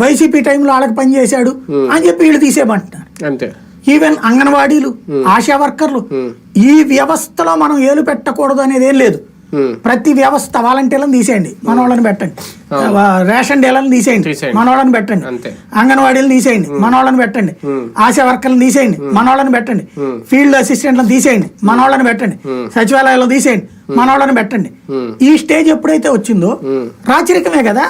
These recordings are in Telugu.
వైసీపీ టైంలో వాళ్ళకి పని చేశాడు అని చెప్పి వీళ్ళు తీసేయమంటున్నారు. అంతే. ఈవెన్ అంగన్వాడీలు ఆశా వర్కర్లు ఈ వ్యవస్థలో మనం ఏలు పెట్టకూడదు అనేది ఏం లేదు. ప్రతి వ్యవస్థ వాలంటీర్లను తీసేయండి మన వాళ్ళని పెట్టండి. రేషన్ డీలర్లను తీసేయండి. మన వాళ్ళని పెట్టండి. అంగన్వాడీలు తీసేయండి మన వాళ్ళని పెట్టండి. ఆశా వర్కర్లను తీసేయండి మన వాళ్ళని పెట్టండి. ఫీల్డ్ అసిస్టెంట్లను తీసేయండి మన వాళ్ళని పెట్టండి. సచివాలయాలు తీసేయండి మన వాళ్ళని పెట్టండి. ఈ స్టేజ్ ఎప్పుడైతే వచ్చిందో రాచరికమే కదా?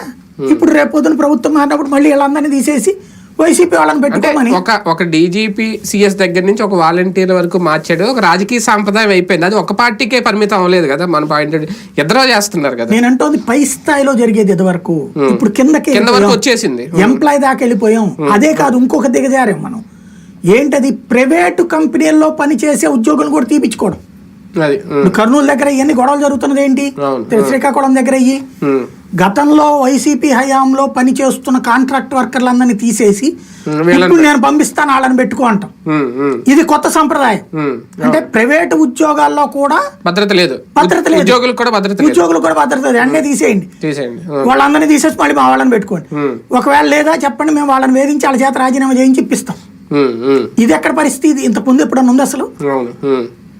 ఇప్పుడు రేపు పొద్దున ప్రభుత్వం మారినప్పుడు మళ్ళీ వీళ్ళందరినీ తీసేసి వైసీపీ వాళ్ళని అంటే పెట్టుకోమని. ఒక ఒక డీజీపీ సిఎస్ దగ్గర నుంచి ఒక వాలంటీర్ వరకు మార్చాడు. ఒక రాజకీయ సాంప్రదాయం అయిపోయింది. అది ఒక పార్టీకే పరిమితం అవ్వలేదు కదా మన పాయింట్ ఎద్దరో చేస్తున్నారు కదా. నేను అంటోంది పై స్థాయిలో జరిగేది ఇది వరకు. ఇప్పుడు కిందకి కింద వరకు వచ్చేసింది. ఎంప్లాయ్ దాకా వెళ్ళిపోయాం. అదే కాదు ఇంకొక దిగజారాం మనం. ఏంటది? ప్రైవేటు కంపెనీల్లో పనిచేసే ఉద్యోగులు కూడా తీపించుకోవడం కర్నూలు దగ్గర ఇవన్నీ గొడవలు జరుగుతున్నది ఏంటి. శ్రీకాకుళం దగ్గర గతంలో వైసీపీ హయాంలో పని చేస్తున్న కాంట్రాక్ట్ వర్కర్లందరినీ తీసేసి ఇప్పుడు నేను పంపిస్తాను వాళ్ళని పెట్టుకో అంటాం. ఇది కొత్త సంప్రదాయం. అంటే ప్రైవేటు ఉద్యోగాల్లో కూడా భద్రత లేదు. భద్రత లేదు. ఉద్యోగులకు కూడా భద్రత ఉద్యోగులు కూడా భద్రత లేదు. అన్నీ తీసేయండి. తీసేయండి. వాళ్ళందరినీ తీసేసి మళ్ళీ మా వాళ్ళని పెట్టుకోండి. ఒకవేళ లేదా చెప్పండి మేము వాళ్ళని వేధించి వాళ్ళ చేత రాజీనామా చేయించి ఇప్పిస్తాం. ఇది ఎక్కడ పరిస్థితి? ఇంత ముందు ఎప్పుడన్నా ఉంది అసలు.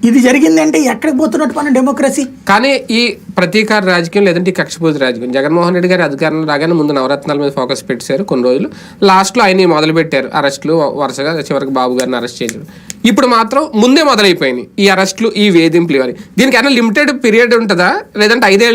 ఇది జరిగిందంటే ఎక్కడికి పోతున్నట్టు మన డెమోక్రసీ? కానీ ఈ ప్రతీకార రాజకీయం లేదంటే ఈ కక్షపూజ రాజకీయం. జగన్మోహన్ రెడ్డి గారి అధికారంలో రాగానే ముందు నవరత్నాల మీద ఫోకస్ పెట్టారు కొన్ని రోజులు. లాస్ట్లో ఆయన మొదలు పెట్టారు. అరెస్టులు వరుసగా చివరికి బాబు గారిని అరెస్ట్ చేయడం ఇప్పుడు మాత్రం ముందే మొదలైపోయినాయి ఈ అరెస్టులు ఈ వేధింపులు ఇవన్నీ. దీనికి ఏమైనా లిమిటెడ్ పీరియడ్ ఉంటుందా? లేదంటే ఐదేళ్ళు